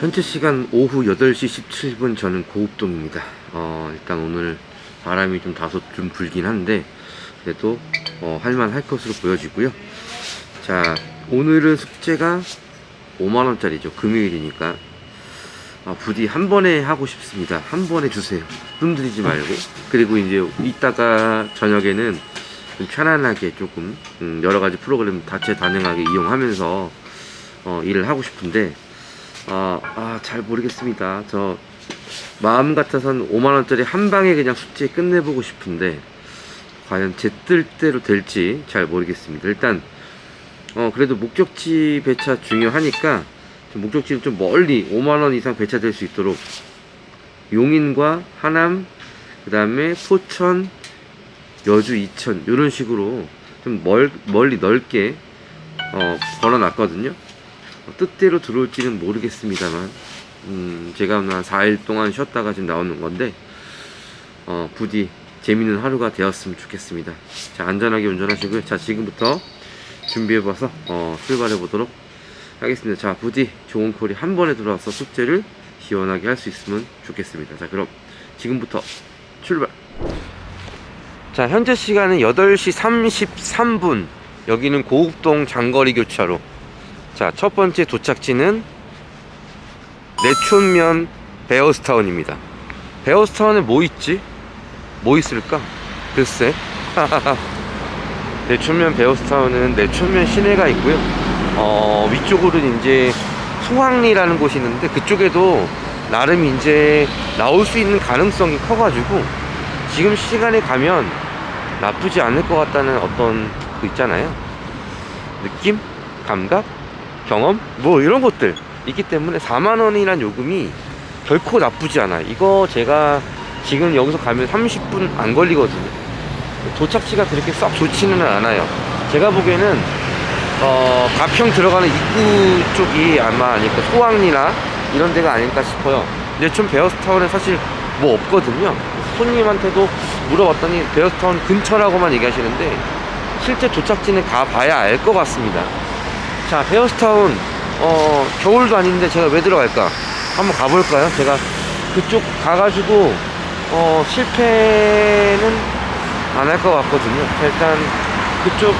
현재 시간 오후 8시 17분 저는 고읍동입니다. 어, 일단 오늘 바람이 좀 다소 좀 불긴 한데 그래도 어, 할만할 것으로 보여지고요. 자, 오늘은 숙제가 5만원짜리죠. 금요일이니까. 아, 부디 한 번에 하고 싶습니다. 한 번에 주세요. 뜸들이지 말고. 그리고 이제 이따가 저녁에는 좀 편안하게 조금 음, 여러 가지 프로그램 다채 다능하게 이용하면서 어, 일을 하고 싶은데 아, 아, 잘 모르겠습니다. 저 마음 같아선 5만 원짜리 한 방에 그냥 숙제 끝내보고 싶은데 과연 제 뜻대로 될지 잘 모르겠습니다. 일단 어 그래도 목적지 배차 중요하니까 좀 목적지를 좀 멀리 5만 원 이상 배차될 수 있도록 용인과 하남 그다음에 포천 여주 이천 이런 식으로 좀 멀, 멀리 넓게 어, 걸어놨거든요. 어, 뜻대로 들어올지는 모르겠습니다만 음, 제가 한 4일 동안 쉬었다가 지금 나오는 건데 어, 부디 재밌는 하루가 되었으면 좋겠습니다. 자 안전하게 운전하시고요. 자 지금부터 준비해봐서 어, 출발해 보도록 하겠습니다. 자 부디 좋은 콜이 한 번에 들어와서 숙제를 시원하게 할 수 있으면 좋겠습니다. 자 그럼 지금부터 출발. 자 현재 시간은 8시 33분 여기는 고읍동 장거리 교차로 자 첫 번째 도착지는 내촌면 베어스타운입니다 베어스타운에 뭐 있지? 뭐 있을까? 글쎄 내촌면 베어스타운은 내촌면 시내가 있고요 어 위쪽으로는 이제 소황리라는 곳이 있는데 그쪽에도 나름 이제 나올 수 있는 가능성이 커가지고 지금 시간에 가면 나쁘지 않을 것 같다는 어떤 그 있잖아요 느낌? 감각? 경험? 뭐 이런 것들. 있기 때문에 4만원이란 요금이 결코 나쁘지 않아 이거 제가 지금 여기서 가면 30분 안 걸리거든요. 도착지가 그렇게 썩 좋지는 않아요. 제가 보기에는 어, 가평 들어가는 입구 쪽이 아마 아닐까 소왕리나 이런 데가 아닐까 싶어요. 근데 좀 베어스타운에 사실 뭐 없거든요. 손님한테도 물어봤더니 베어스타운 근처라고만 얘기하시는데 실제 도착지는 가봐야 알 것 같습니다 자 베어스타운 어 겨울도 아닌데 제가 왜 들어갈까? 한번 가볼까요? 제가 그쪽 가가지고 어 실패는 안 할 것 같거든요. 일단 그쪽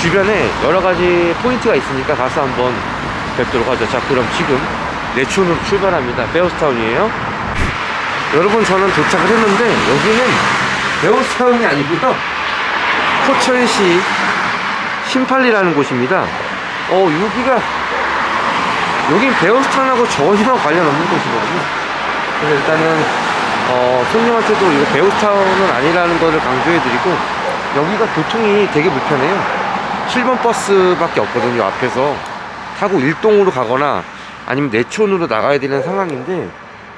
주변에 여러 가지 포인트가 있으니까 가서 한번 뵙도록 하죠. 자 그럼 지금 내촌으로 출발합니다. 베어스타운이에요. 여러분 저는 도착을 했는데 여기는 베어스타운이 아니고요. 포천시 신팔리라는 곳입니다 어 여기가 여긴 베어스타운하고 전혀 관련 없는 곳이거든요. 그래서 일단은 어, 손님한테도 이거 베어스타운은 아니라는 것을 강조해드리고 여기가 교통이 되게 불편해요. 7번 버스밖에 없거든요 앞에서. 타고 일동으로 가거나 아니면 내촌으로 나가야 되는 상황인데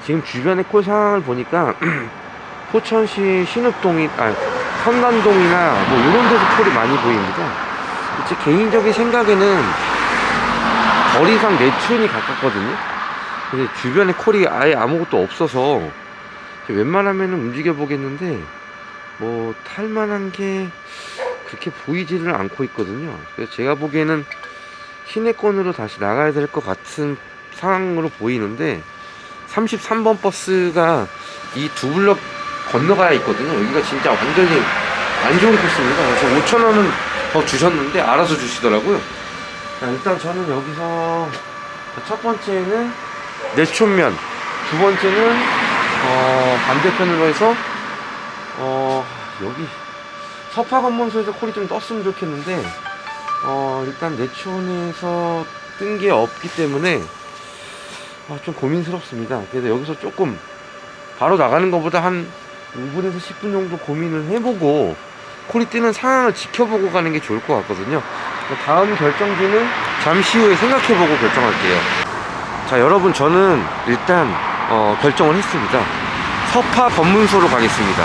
지금 주변의 콜 상황을 보니까 포천시 신읍동이 아 선단동이나 뭐 이런 데서 콜이 많이 보입니다 제 개인적인 생각에는 거리상 내촌이 가깝거든요. 근데 주변에 콜이 아예 아무것도 없어서 웬만하면 움직여 보겠는데 뭐 탈만한 게 그렇게 보이지를 않고 있거든요. 그래서 제가 보기에는 시내권으로 다시 나가야 될 것 같은 상황으로 보이는데 33번 버스가 이 두 블럭 건너가야 있거든요. 여기가 진짜 완전히 안 좋은 코스입니다. 그래서 5천 원은 더 주셨는데 알아서 주시더라고요. 자, 일단 저는 여기서 첫 번째는 내촌면 두 번째는 어, 반대편으로 해서 어, 여기 서파관문소에서 콜이 좀 떴으면 좋겠는데 어, 일단 내촌에서 뜬 게 없기 때문에 아, 좀 고민스럽습니다. 그래서 여기서 조금 바로 나가는 것보다 한 5분에서 10분 정도 고민을 해보고 뜨는 상황을 지켜보고 가는 게 좋을 것 같거든요. 다음 결정지는 잠시 후에 생각해보고 결정할게요. 자 여러분 저는 일단 어, 결정을 했습니다. 서파 검문소로 가겠습니다.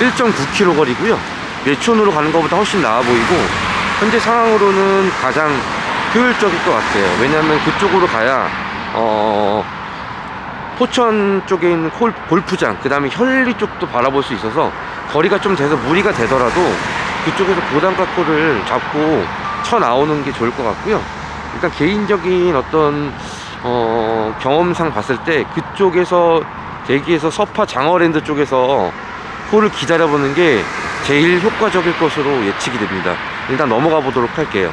1.9km 거리고요. 내촌으로 가는 것보다 훨씬 나아 보이고 현재 상황으로는 가장 효율적일 것 같아요. 왜냐하면 그쪽으로 가야 어, 포천 쪽에 있는 콜, 골프장 그 다음에 현리 쪽도 바라볼 수 있어서 거리가 좀 돼서 무리가 되더라도 그쪽에서 고단가 콜을 잡고 쳐 나오는 게 좋을 것 같고요 일단 개인적인 어떤 어, 경험상 봤을 때 그쪽에서 대기에서 서파 장어랜드 쪽에서 콜을 기다려보는 게 제일 효과적일 것으로 예측이 됩니다. 일단 넘어가 보도록 할게요.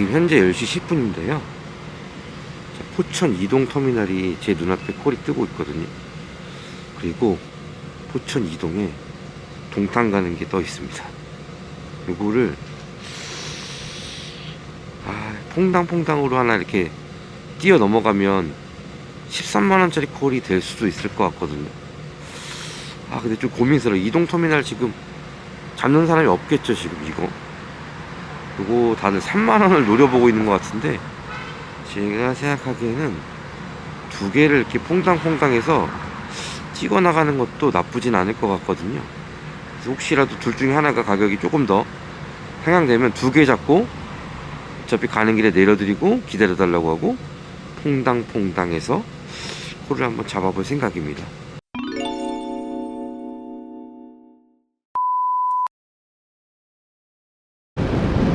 지금 현재 10시 10분인데요. 포천 이동 터미널이 제 눈앞에 콜이 뜨고 있거든요. 그리고 포천 이동에 동탄 가는 게 떠 있습니다. 요거를 아, 퐁당퐁당으로 하나 이렇게 뛰어 넘어가면 13만원짜리 콜이 될 수도 있을 것 같거든요. 아, 근데 좀 고민스러워. 이동 터미널 지금 잡는 사람이 없겠죠, 지금 이거. 그거 다들 3만원을 노려보고 있는 것 같은데, 제가 생각하기에는 두 개를 이렇게 퐁당퐁당 해서 찍어 나가는 것도 나쁘진 않을 것 같거든요. 혹시라도 둘 중에 하나가 가격이 조금 더 상향되면 두 개 잡고 어차피 가는 길에 내려드리고 기다려달라고 하고 퐁당퐁당해서 코를 한번 잡아볼 생각입니다.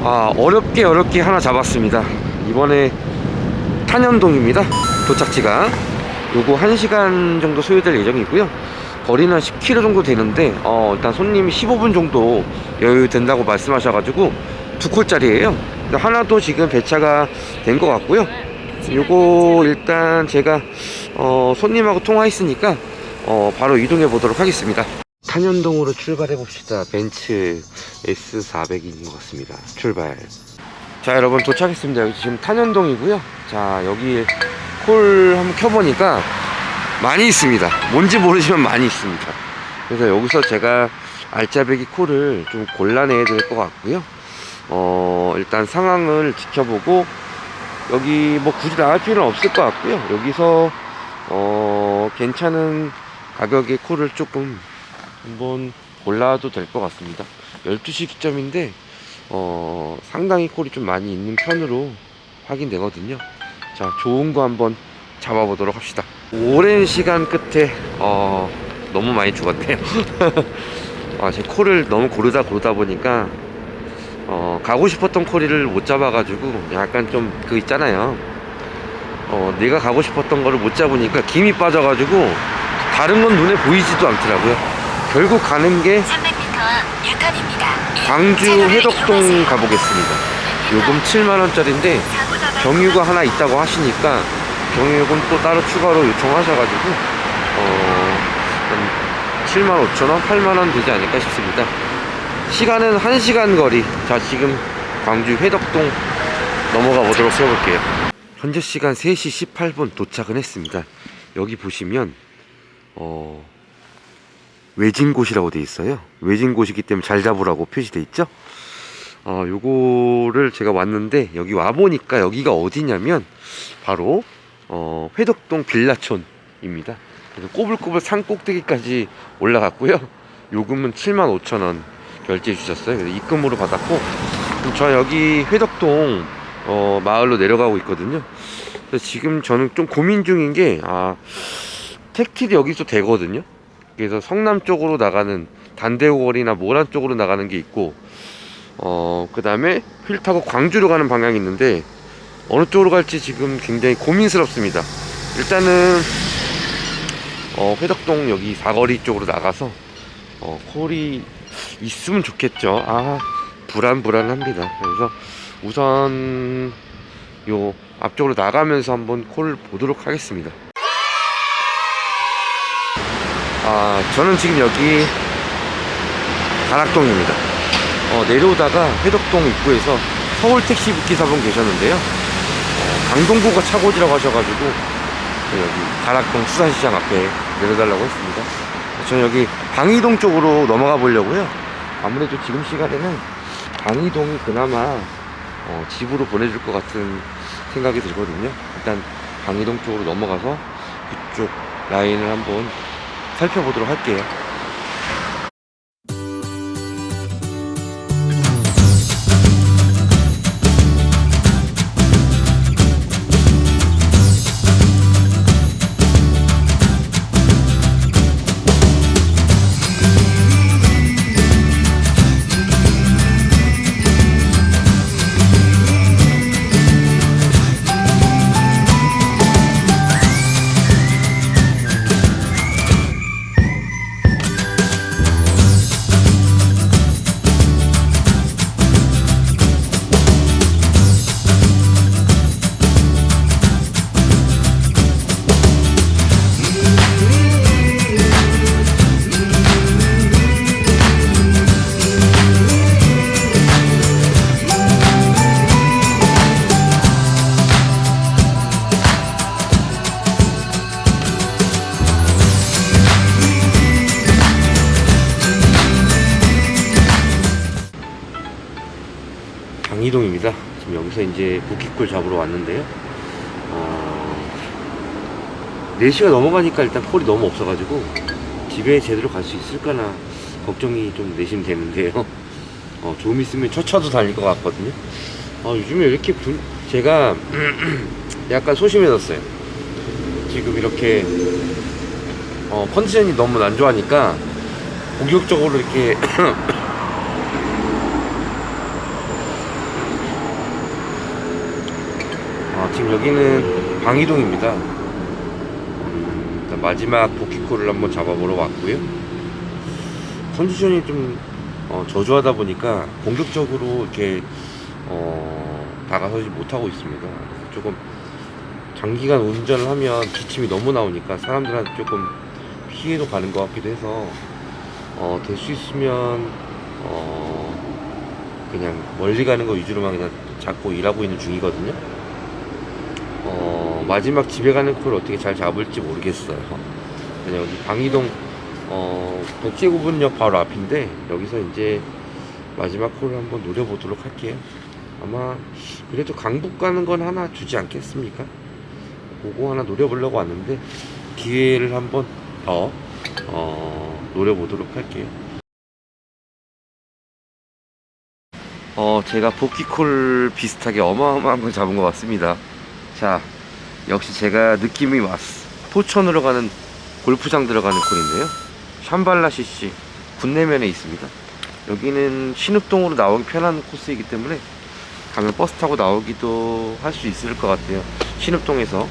아 어렵게 어렵게 하나 잡았습니다. 이번에 탄현동입니다. 도착지가 요거 1시간 정도 소요될 예정이고요. 거리는 10km 정도 되는데 어, 일단 손님이 15분 정도 여유 된다고 말씀하셔가지고 두 콜짜리예요. 하나도 지금 배차가 된 것 같고요. 요거 일단 제가 어, 손님하고 통화했으니까 어, 바로 이동해 보도록 하겠습니다. 탄현동으로 출발해 봅시다. 벤츠 S400인 것 같습니다. 출발. 자 여러분 도착했습니다. 여기 지금 탄현동이고요. 자 여기 콜 한번 켜보니까 많이 있습니다. 뭔지 모르지만 많이 있습니다. 그래서 여기서 제가 알짜배기 콜을 좀 골라내야 될 것 같고요. 어 일단 상황을 지켜보고 여기 뭐 굳이 나갈 필요는 없을 것 같고요. 여기서 어 괜찮은 가격의 콜을 조금 한번 골라도 될 것 같습니다. 12시 기점인데 어, 상당히 콜이 좀 많이 있는 편으로 확인되거든요. 자, 좋은 거 한번 잡아보도록 합시다. 오랜 시간 끝에 어, 너무 많이 죽었네요. 아, 제 콜을 너무 고르다 고르다 보니까 어, 가고 싶었던 코리를 못 잡아가지고 약간 좀 그 있잖아요. 어, 내가 가고 싶었던 거를 못 잡으니까 김이 빠져가지고 다른 건 눈에 보이지도 않더라고요. 결국 가는 게 300m 앞 유턴입니다. 광주 해덕동 가보겠습니다. 요금 7만원짜리인데 경유가 하나 있다고 하시니까 경유요금 또 따로 추가로 요청하셔가지고 어, 한 7만 5천원, 8만원 되지 않을까 싶습니다. 시간은 1시간 거리. 자, 지금 광주 회덕동 넘어가 보도록 해볼게요. 현재 시간 3시 18분 도착은 했습니다. 여기 보시면 어, 외진 곳이라고 돼 있어요. 외진 곳이기 때문에 잘 잡으라고 표시돼 있죠. 어, 요거를 제가 왔는데 여기 와 보니까 여기가 어디냐면 바로 어, 회덕동 빌라촌입니다. 그래서 꼬불꼬불 산 꼭대기까지 올라갔고요. 요금은 75,000원 결제해 주셨어요. 그래서 입금으로 받았고 그럼 저 여기 회덕동 어, 마을로 내려가고 있거든요. 그래서 지금 저는 좀 고민 중인 게 아, 택길이 여기서 되거든요. 그래서 성남 쪽으로 나가는 단대오거리나 모란 쪽으로 나가는 게 있고 어 그 다음에 휠 타고 광주로 가는 방향이 있는데 어느 쪽으로 갈지 지금 굉장히 고민스럽습니다. 일단은 어 회덕동 여기 사거리 쪽으로 나가서 어 콜이 있으면 좋겠죠. 아 불안불안합니다. 그래서 우선 요 앞쪽으로 나가면서 한번 콜을 보도록 하겠습니다. 아, 저는 지금 여기 가락동입니다. 어, 내려오다가 회덕동 입구에서 서울 택시 기사분 계셨는데요. 어, 강동구가 차고지라고 하셔가지고 여기 가락동 수산시장 앞에 내려달라고 했습니다. 저는 여기 방이동 쪽으로 넘어가 보려고요. 아무래도 지금 시간에는 방이동이 그나마 어, 집으로 보내줄 것 같은 생각이 들거든요. 일단 방이동 쪽으로 넘어가서 그쪽 라인을 한번 살펴보도록 할게요. 이제 부키꿀 잡으러 왔는데요. 어, 4시가 넘어가니까 일단 콜이 너무 없어가지고 집에 제대로 갈 수 있을까나 걱정이 좀 내심 되는데요. 어, 좀 있으면 첫차도 달릴 것 같거든요. 어, 요즘에 왜 이렇게 분, 제가 약간 소심해졌어요. 지금 이렇게 어, 컨디션이 너무 안 좋아하니까 본격적으로 이렇게 아, 지금 여기는 방이동입니다. 마지막 복귀콜을 한번 잡아보러 왔고요. 컨디션이 좀 어, 저조하다 보니까 공격적으로 이렇게 어, 다가서지 못하고 있습니다. 조금 장기간 운전을 하면 기침이 너무 나오니까 사람들한테 조금 피해도 가는 것 같기도 해서 어, 될 수 있으면 어, 그냥 멀리 가는 거 위주로만 그냥 잡고 일하고 있는 중이거든요. 어, 마지막 집에 가는 콜을 어떻게 잘 잡을지 모르겠어요. 여기 방이동 어, 백제구분역 바로 앞인데 여기서 이제 마지막 콜을 한번 노려보도록 할게요. 아마 그래도 강북 가는 건 하나 주지 않겠습니까? 그거 하나 노려보려고 왔는데 기회를 한번 더 어, 노려보도록 할게요. 어, 제가 복귀콜 비슷하게 어마어마한 걸 잡은 것 같습니다. 자, 역시 제가 느낌이 왔어. 포천으로 가는 골프장 들어가는 콜인데요. 샴발라 CC 군내면에 있습니다. 여기는 신읍동으로 나오기 편한 코스이기 때문에 가면 버스 타고 나오기도 할 수 있을 것 같아요. 신읍동에서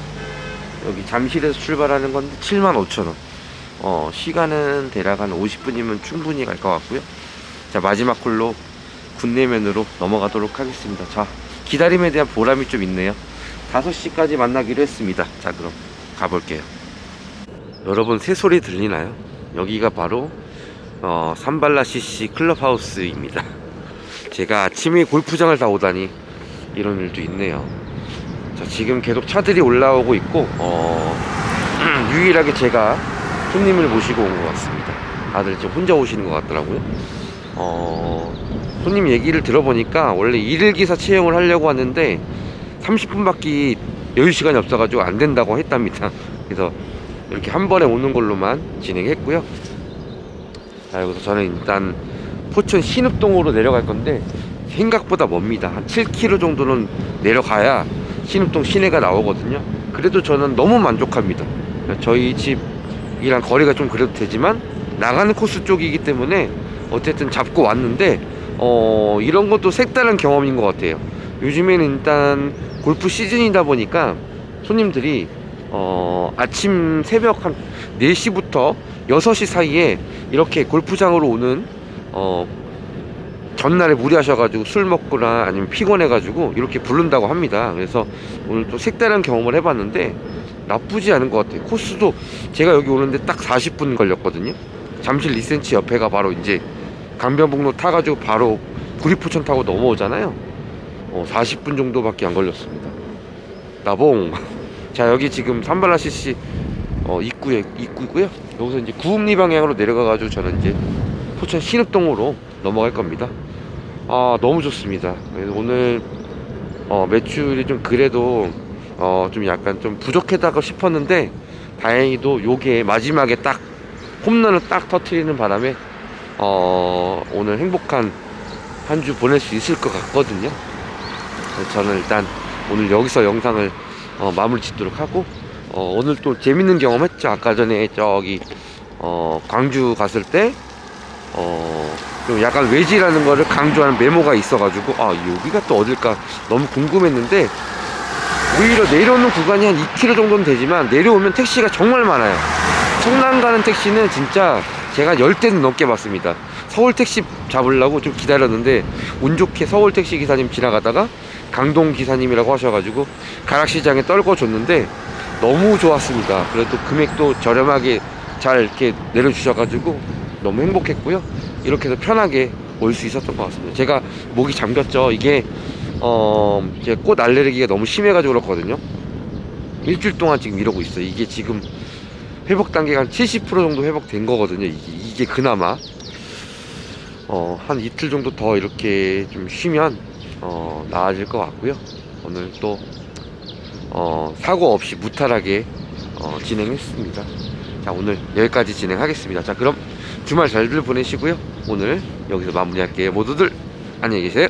여기 잠실에서 출발하는 건데 75,000원. 어, 시간은 대략 한 50분이면 충분히 갈 것 같고요. 자, 마지막 콜로 군내면으로 넘어가도록 하겠습니다. 자, 기다림에 대한 보람이 좀 있네요. 5시까지 만나기로 했습니다. 자, 그럼 가볼게요. 여러분, 새소리 들리나요? 여기가 바로, 어, 삼발라 CC 클럽하우스입니다. 제가 아침에 골프장을 다 오다니, 이런 일도 있네요. 자, 지금 계속 차들이 올라오고 있고, 어, 유일하게 제가 손님을 모시고 온 것 같습니다. 다들 지금 혼자 오시는 것 같더라고요. 어, 손님 얘기를 들어보니까 원래 일일 기사 채용을 하려고 하는데 30분밖에 여유 시간이 없어가지고 안 된다고 했답니다. 그래서 이렇게 한 번에 오는 걸로만 진행했고요. 자, 여기서 저는 일단 포천 신읍동으로 내려갈 건데 생각보다 멉니다. 한 7km 정도는 내려가야 신읍동 시내가 나오거든요. 그래도 저는 너무 만족합니다. 저희 집이랑 거리가 좀 그래도 되지만 나가는 코스 쪽이기 때문에 어쨌든 잡고 왔는데 어 이런 것도 색다른 경험인 것 같아요. 요즘에는 일단 골프 시즌이다 보니까 손님들이 어 아침 새벽 한 4시부터 6시 사이에 이렇게 골프장으로 오는 어 전날에 무리하셔가지고 술 먹거나 아니면 피곤해가지고 이렇게 부른다고 합니다. 그래서 오늘 또 색다른 경험을 해봤는데 나쁘지 않은 것 같아요. 코스도 제가 여기 오는데 딱 40분 걸렸거든요. 잠실 리센치 옆에가 바로 이제 강변북로 타가지고 바로 구리포천 타고 넘어오잖아요. 어, 40분 정도밖에 안 걸렸습니다. 나봉. 자 여기 지금 삼발라 CC 어, 입구에 입구고요. 여기서 이제 구음리 방향으로 내려가 가지고 저는 이제 포천 신읍동으로 넘어갈 겁니다. 아 너무 좋습니다. 오늘 어, 매출이 좀 그래도 어, 좀 약간 좀 부족하다고 싶었는데 다행히도 요게 마지막에 딱 홈런을 딱 터트리는 바람에 어, 오늘 행복한 한 주 보낼 수 있을 것 같거든요. 저는 일단 오늘 여기서 영상을 어, 마무리 짓도록 하고 어, 오늘 또 재밌는 경험 했죠. 아까 전에 저기 어, 광주 갔을 때 어, 좀 약간 외지라는 거를 강조하는 메모가 있어가지고 아 여기가 또 어딜까 너무 궁금했는데 오히려 내려오는 구간이 한 2km 정도는 되지만 내려오면 택시가 정말 많아요. 성남 가는 택시는 진짜 제가 10대는 넘게 봤습니다. 서울 택시 잡으려고 좀 기다렸는데 운 좋게 서울 택시 기사님 지나가다가 강동 기사님이라고 하셔가지고 가락시장에 떨궈줬는데 너무 좋았습니다. 그래도 금액도 저렴하게 잘 이렇게 내려주셔가지고 너무 행복했고요. 이렇게 해서 편하게 올 수 있었던 것 같습니다. 제가 목이 잠겼죠. 이게 어, 꽃 알레르기가 너무 심해가지고 그렇거든요. 일주일 동안 지금 이러고 있어요. 이게 지금 회복 단계가 한 70% 정도 회복된 거거든요. 이게, 이게 그나마 어, 한 이틀 정도 더 이렇게 좀 쉬면 어, 나아질 것 같고요. 오늘 또 어, 사고 없이 무탈하게 어, 진행했습니다. 자, 오늘 여기까지 진행하겠습니다. 자, 그럼 주말 잘들 보내시고요. 오늘 여기서 마무리할게요. 모두들 안녕히 계세요.